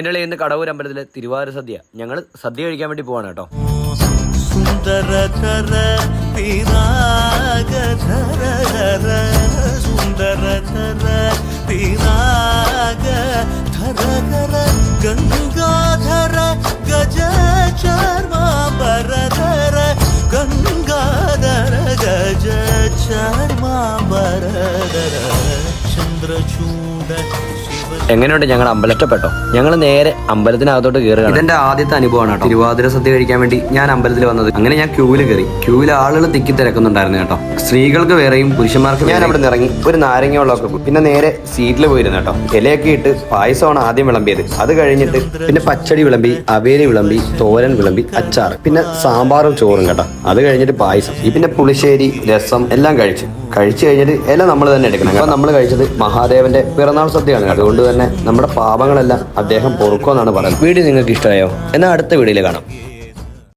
ഇടയിൽ ഇന്ന് കടവൂർ അമ്പലത്തിലെ തിരുവാതിര സദ്യ. ഞങ്ങൾ സദ്യ കഴിക്കാൻ വേണ്ടി പോവാണ് കേട്ടോ. ഗംഗാധര ഗംഗാധര എങ്ങനെയുണ്ട് ഞങ്ങൾ അമ്പലത്തിൽപ്പെട്ടോ? ഞങ്ങൾ നേരെ അമ്പലത്തിനകത്തോട്ട് കയറുക ഇതെന്റെ ആദ്യത്തെ അനുഭവമാണ് കേട്ടോ. തിരുവാതിര സദ്യ കഴിക്കാൻ വേണ്ടി ഞാൻ അമ്പലത്തിൽ വന്നത്. അങ്ങനെ ഞാൻ ക്യൂവിൽ കയറി ക്യൂവിൽ ആളുകൾ തിക്കി തിരക്കുന്നുണ്ടായിരുന്നു കേട്ടോ. സ്ത്രീകൾക്ക് വേറെയും പുരുഷന്മാർക്ക് ഞാൻ അവിടെ ഇറങ്ങി. ഒരു നാരങ്ങ വെള്ളമൊക്കെ പിന്നെ നേരെ സീറ്റിൽ പോയിരുന്നു കേട്ടോ. ഇലയൊക്കെ ഇട്ട് പായസമാണ് ആദ്യം വിളമ്പിയത്. അത് കഴിഞ്ഞിട്ട് പിന്നെ പച്ചടി വിളമ്പി അവേലി വിളമ്പി തോരൻ വിളമ്പി അച്ചാർ പിന്നെ സാമ്പാറും ചോറും കേട്ടോ. അത് കഴിഞ്ഞിട്ട് പായസം. ഈ പിന്നെ പുളിശ്ശേരി രസം എല്ലാം കഴിച്ചു. കഴിച്ചു കഴിഞ്ഞിട്ട് ഇല നമ്മൾ തന്നെ എടുക്കണം. അപ്പം നമ്മൾ കഴിച്ചത് മഹാദേവന്റെ പിറന്നാൾ സദ്യയാണ്. അതുകൊണ്ട് തന്നെ നമ്മുടെ പാപങ്ങളെല്ലാം അദ്ദേഹം പൊറുക്കുമെന്നാണ് പറയുന്നത്. വീഡിയോ നിങ്ങൾക്ക് ഇഷ്ടമായോ? എന്നാൽ അടുത്ത വീഡിയോയിൽ കാണാം.